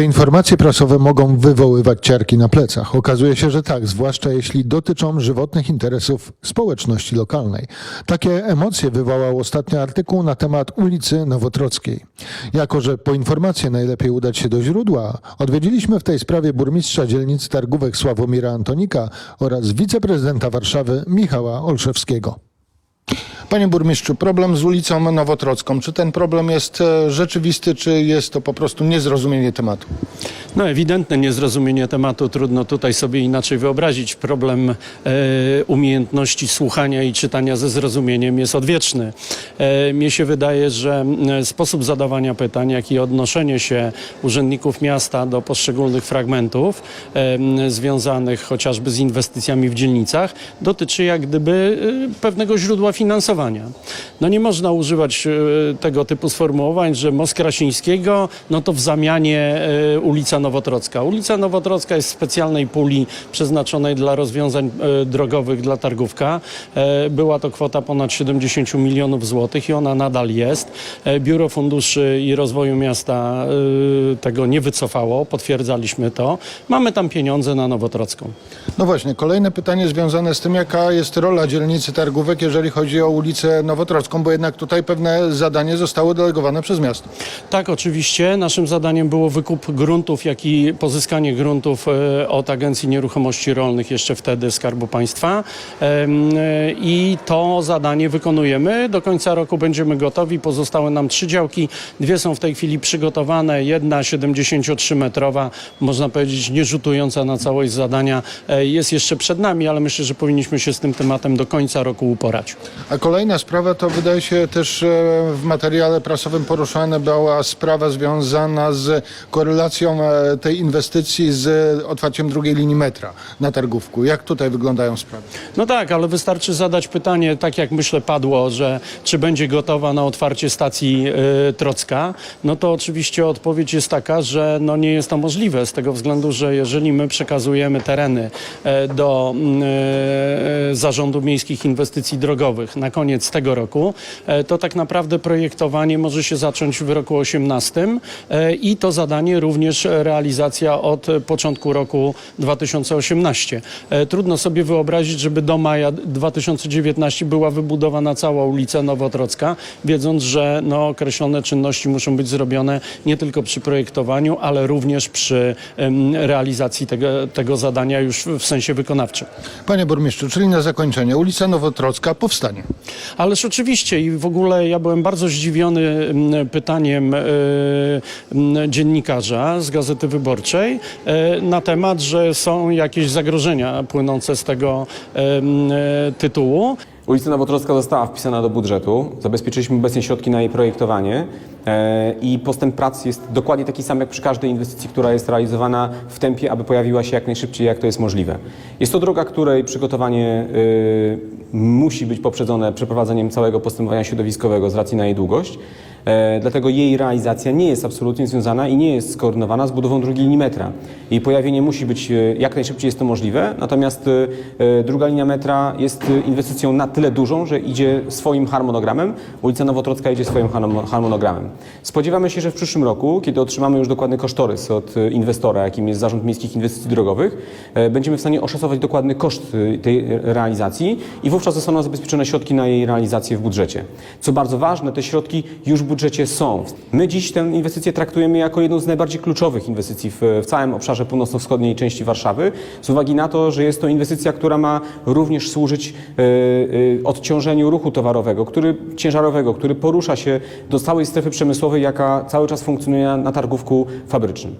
Czy informacje prasowe mogą wywoływać ciarki na plecach? Okazuje się, że tak, zwłaszcza jeśli dotyczą żywotnych interesów społeczności lokalnej. Takie emocje wywołał ostatnio artykuł na temat ulicy Nowotrockiej. Jako, że po informacje najlepiej udać się do źródła, odwiedziliśmy w tej sprawie burmistrza dzielnicy Targówek Sławomira Antonika oraz wiceprezydenta Warszawy Michała Olszewskiego. Panie burmistrzu, problem z ulicą Nowotrocką. Czy ten problem jest e, rzeczywisty, czy jest to po prostu niezrozumienie tematu? No ewidentne niezrozumienie tematu, trudno tutaj sobie inaczej wyobrazić. Problem e, umiejętności słuchania i czytania ze zrozumieniem jest odwieczny. E, mnie się wydaje, że sposób zadawania pytań, jak i odnoszenie się urzędników miasta do poszczególnych fragmentów e, związanych chociażby z inwestycjami w dzielnicach, dotyczy jak gdyby e, pewnego źródła finansowania. No nie można używać e, tego typu sformułowań, że most Krasińskiego, no to w zamianie e, ulica Nowotrocka. Ulica Nowotrocka jest w specjalnej puli przeznaczonej dla rozwiązań e, drogowych dla Targówka. Była to kwota ponad 70 milionów złotych i ona nadal jest. Biuro Funduszy i Rozwoju Miasta tego nie wycofało, potwierdzaliśmy to. Mamy tam pieniądze na Nowotrocką. No właśnie, kolejne pytanie związane z tym, jaka jest rola dzielnicy Targówek, jeżeli chodzi o ulicę Nowotrocką, bo jednak tutaj pewne zadanie zostało delegowane przez miasto. Tak, oczywiście. Naszym zadaniem było wykup gruntów, jak i pozyskanie gruntów e, od Agencji Nieruchomości Rolnych jeszcze wtedy Skarbu Państwa. E, I to zadanie wykonujemy. Do końca roku będziemy gotowi. Pozostałe nam trzy działki. Dwie są w tej chwili przygotowane. Jedna 73-metrowa, można powiedzieć nie rzutująca na całość zadania, e, jest jeszcze przed nami, ale myślę, że powinniśmy się z tym tematem do końca roku uporać. A kolejna sprawa to wydaje się też e, w materiale prasowym poruszana była sprawa związana z korelacją e, tej inwestycji z otwarciem drugiej linii metra na Targówku. Jak tutaj wyglądają sprawy? No tak, ale wystarczy zadać pytanie, tak jak myślę padło, że czy będzie gotowa na otwarcie stacji y, Trocka, no to oczywiście odpowiedź jest taka, że no nie jest to możliwe z tego względu, że jeżeli my przekazujemy tereny e, do mm, e, Zarządu Miejskich Inwestycji Drogowych na koniec tego roku, e, to tak naprawdę projektowanie może się zacząć w roku 18 e, i to zadanie również realizacja od początku roku 2018. E, Trudno sobie wyobrazić, żeby do maja 2019 była wybudowana cała ulica Nowotrocka, wiedząc, że no, określone czynności muszą być zrobione nie tylko przy projektowaniu, ale również przy realizacji tego, tego zadania już w sensie wykonawczym. Panie burmistrzu, czyli na zakończenie, ulica Nowotrocka powstanie. Ależ oczywiście i w ogóle ja byłem bardzo zdziwiony mm, pytaniem e, mm, dziennikarza z Gazety Wyborczej e, na temat, że są jakieś zagrożenia płynące z tego e, mm, tytułu. Ulica Nowotrocka została wpisana do budżetu. Zabezpieczyliśmy obecnie środki na jej projektowanie i postęp prac jest dokładnie taki sam jak przy każdej inwestycji, która jest realizowana w tempie, aby pojawiła się jak najszybciej, jak to jest możliwe. Jest to droga, której przygotowanie e, musi być poprzedzone przeprowadzeniem całego postępowania środowiskowego z racji na jej długość. E, dlatego jej realizacja nie jest absolutnie związana i nie jest skoordynowana z budową drugiej linii metra. Jej pojawienie musi być e, jak najszybciej jest to możliwe, natomiast e, e, druga linia metra jest e, inwestycją na tyle dużą, że idzie swoim harmonogramem. Ulica Nowotrocka idzie swoim harmo- harmonogramem. Spodziewamy się, że w przyszłym roku, kiedy otrzymamy już dokładny kosztorys od e, inwestora, jakim jest Zarząd Miejskich Inwestycji Drogowych, e, będziemy w stanie oszacować dokładny koszt e, tej realizacji i wówczas zostaną zabezpieczone środki na jej realizację w budżecie. Co bardzo ważne, te środki już w budżecie są. My dziś tę inwestycję traktujemy jako jedną z najbardziej kluczowych inwestycji w, w całym obszarze północno-wschodniej części Warszawy, z uwagi na to, że jest to inwestycja, która ma również służyć odciążeniu ruchu towarowego, który, ciężarowego, który porusza się do całej strefy przemysłowej, jaka cały czas funkcjonuje na targówku fabrycznym.